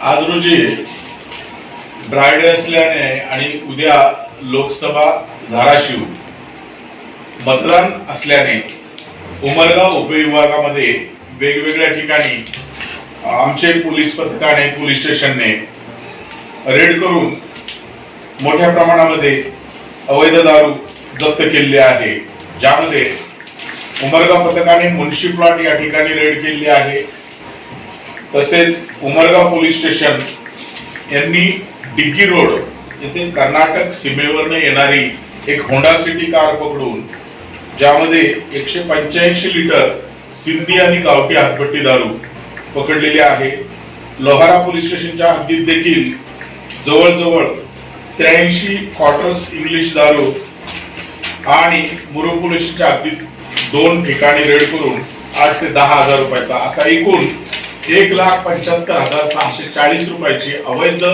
आज रोजी ब्रायडे असल्याने आणि उद्या लोकसभा धाराशिव मतदान असल्याने उमरगाव उपविभागामध्ये वेगवेगळ्या ठिकाणी आमचे पोलीस पथकाने पोलीस स्टेशनने रेड करून मोठ्या प्रमाणामध्ये अवैध दारू जप्त केलेली आहे. ज्यामध्ये उमरगाव पथकाने मुन्शी प्लॉट या ठिकाणी रेड केलेली आहे. तसेच उमरगाव पोलीस स्टेशन यांनी डिग्गी रोड येथे कर्नाटक सीमेवरनं येणारी एक होंडा सिटी कार पकडून ज्यामध्ये एकशे पंच्याऐंशी लिटर सिंधी आणि गावठी हातभट्टी दारू पकडलेली आहे. लोहारा पोलीस स्टेशनच्या हद्दीत देखील जवळजवळ त्र्याऐंशी क्वार्टर्स इंग्लिश दारू आणि मुरुम पोलीसच्या हद्दीत दोन ठिकाणी रेड करून आठ ते दहा हजार रुपयाचा असा एकूण एक लाख पंच्याहत्तर हजार सहाशे चाळीस रुपयाची अवैध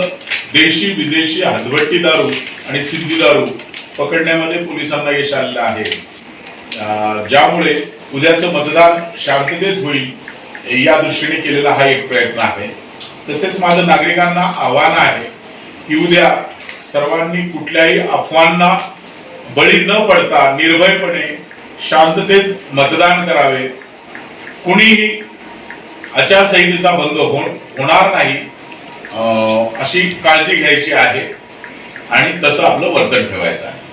देशी विदेशी हदवट्टी दारू आणि सिद्धी दारू पकडण्यामध्ये पोलिसांना यश आलेलं आहे. ज्यामुळे उद्याचं मतदान शांततेत होईल या दृष्टीने केलेला हा एक प्रयत्न आहे. तसेच माझं नागरिकांना आव्हान आहे की उद्या सर्वांनी कुठल्याही अफवांना बळी न पडता निर्भयपणे शांततेत मतदान करावे. कुणीही आचारसंहितेचा भंग हो होणार नाही अशी काळजी घ्यायची आहे आणि तसं आपलं वर्तन ठेवायचं आहे.